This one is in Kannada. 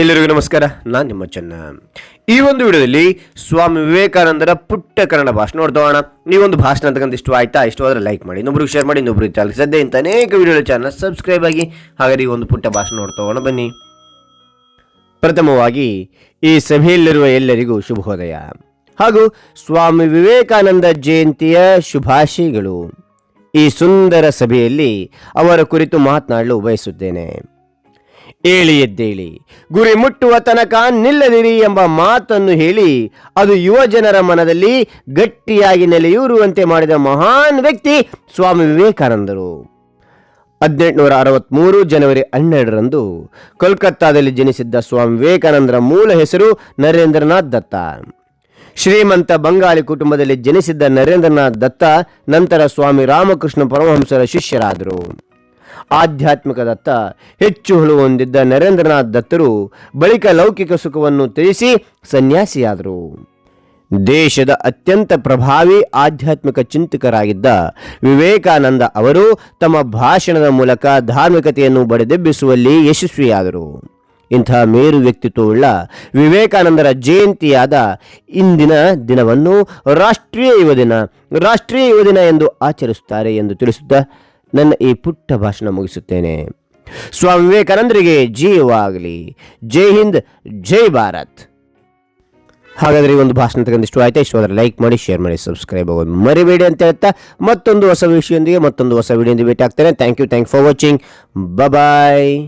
ಎಲ್ಲರಿಗೂ ನಮಸ್ಕಾರ, ನಾನು ನಿಮ್ಮ ಚೆನ್ನ. ಈ ಒಂದು ವಿಡಿಯೋದಲ್ಲಿ ಸ್ವಾಮಿ ವಿವೇಕಾನಂದರ ಪುಟ್ಟ ಕನ್ನಡ ಭಾಷಣ ನೋಡ್ತಾ ಈ ಒಂದು ಭಾಷಣ ಅಂತಕ್ಕಂಥ ಇಷ್ಟ ಆಯ್ತಾ? ಇಷ್ಟವಾದ್ರೆ ಲೈಕ್ ಮಾಡಿ, ಇನ್ನೊಬ್ರಿಗೆ ಶೇರ್ ಮಾಡಿ, ಇನ್ನೊಬ್ರಿಗೆ ಚಾನಲ್ ಸದ್ಯ ಇಂಥ ಅನೇಕ ವಿಡಿಯೋ ಚಾನಲ್ ಸಬ್ಸ್ಕ್ರೈಬ್ ಆಗಿ ಹಾಗಾದ್ರೆ ಈ ಒಂದು ಪುಟ್ಟ ಭಾಷಣ ನೋಡ್ತೋಣ ಬನ್ನಿ. ಪ್ರಥಮವಾಗಿ ಈ ಸಭೆಯಲ್ಲಿರುವ ಎಲ್ಲರಿಗೂ ಶುಭೋದಯ ಹಾಗೂ ಸ್ವಾಮಿ ವಿವೇಕಾನಂದ ಜಯಂತಿಯ ಶುಭಾಶಯಗಳು. ಈ ಸುಂದರ ಸಭೆಯಲ್ಲಿ ಅವರ ಕುರಿತು ಮಾತನಾಡಲು ಬಯಸುತ್ತೇನೆ. ಏಳಿ ಎದ್ದೇಳಿ. ಗುರಿ ಮುಟ್ಟುವ ತನಕ ನಿಲ್ಲದಿರಿ ಎಂಬ ಮಾತನ್ನು ಹೇಳಿ, ಅದು ಯುವ ಜನರ ಮನದಲ್ಲಿ ಗಟ್ಟಿಯಾಗಿ ನೆಲೆಯೂರುವಂತೆ ಮಾಡಿದ ಮಹಾನ್ ವ್ಯಕ್ತಿ ಸ್ವಾಮಿ ವಿವೇಕಾನಂದರು. ಹದಿನೆಂಟುನೂರ ಅರವತ್ತ್ಮೂರು ಜನವರಿ ಹನ್ನೆರಡರಂದು ಕೋಲ್ಕತ್ತಾದಲ್ಲಿ ಜನಿಸಿದ್ದ ಸ್ವಾಮಿ ವಿವೇಕಾನಂದರ ಮೂಲ ಹೆಸರು ನರೇಂದ್ರನಾಥ್ ದತ್ತ. ಶ್ರೀಮಂತ ಬಂಗಾಳಿ ಕುಟುಂಬದಲ್ಲಿ ಜನಿಸಿದ್ದ ನರೇಂದ್ರನಾಥ್ ದತ್ತ, ನಂತರ ಸ್ವಾಮಿ ರಾಮಕೃಷ್ಣ ಪರಮಹಂಸರ ಶಿಷ್ಯರಾದರು. ಆಧ್ಯಾತ್ಮಿಕದತ್ತ ಹೆಚ್ಚು ಹುಳು ಹೊಂದಿದ್ದ ನರೇಂದ್ರನಾಥ್ ದತ್ತರು ಬಳಿಕ ಲೌಕಿಕ ಸುಖವನ್ನು ತ್ಯಜಿಸಿ ಸನ್ಯಾಸಿಯಾದರು. ದೇಶದ ಅತ್ಯಂತ ಪ್ರಭಾವಿ ಆಧ್ಯಾತ್ಮಿಕ ಚಿಂತಕರಾಗಿದ್ದ ವಿವೇಕಾನಂದ ಅವರು ತಮ್ಮ ಭಾಷಣದ ಮೂಲಕ ಧಾರ್ಮಿಕತೆಯನ್ನು ಬಡಿದೆಬ್ಬಿಸುವಲ್ಲಿ ಯಶಸ್ವಿಯಾದರು. ಇಂತಹ ಮೇರು ವ್ಯಕ್ತಿತ್ವವುಳ್ಳ ವಿವೇಕಾನಂದರ ಜಯಂತಿಯಾದ ಇಂದಿನ ದಿನವನ್ನು ರಾಷ್ಟ್ರೀಯ ಯುವ ದಿನ, ರಾಷ್ಟ್ರೀಯ ಯುವ ದಿನ ಎಂದು ಆಚರಿಸುತ್ತಾರೆ ಎಂದು ತಿಳಿಸುತ್ತಾ ನನ್ನ ಈ ಪುಟ್ಟ ಭಾಷಣ ಮುಗಿಸುತ್ತೇನೆ. ಸ್ವಾಮಿ ವಿವೇಕಾನಂದರಿಗೆ ಜೀವವಾಗಲಿ ಜೈ ಹಿಂದ್, ಜೈ ಭಾರತ್. ಹಾಗಾದರೆ ಈ ಒಂದು ಭಾಷಣ ತಗೊಂಡಿಷ್ಟು ಆಯ್ತಾ? ಇಷ್ಟವಾದರೆ ಲೈಕ್ ಮಾಡಿ, ಶೇರ್ ಮಾಡಿ, ಸಬ್ಸ್ಕ್ರೈಬ್ ಆಗೋದು ಮರಿಬೇಡಿ ಅಂತ ಹೇಳ್ತಾ ಮತ್ತೊಂದು ಹೊಸ ವಿಷಯದೊಂದಿಗೆ ಮತ್ತೊಂದು ಹೊಸ ವಿಡಿಯೋದಿಂದ ಭೇಟಿ ಆಗ್ತೇನೆ thank you thank for watching bye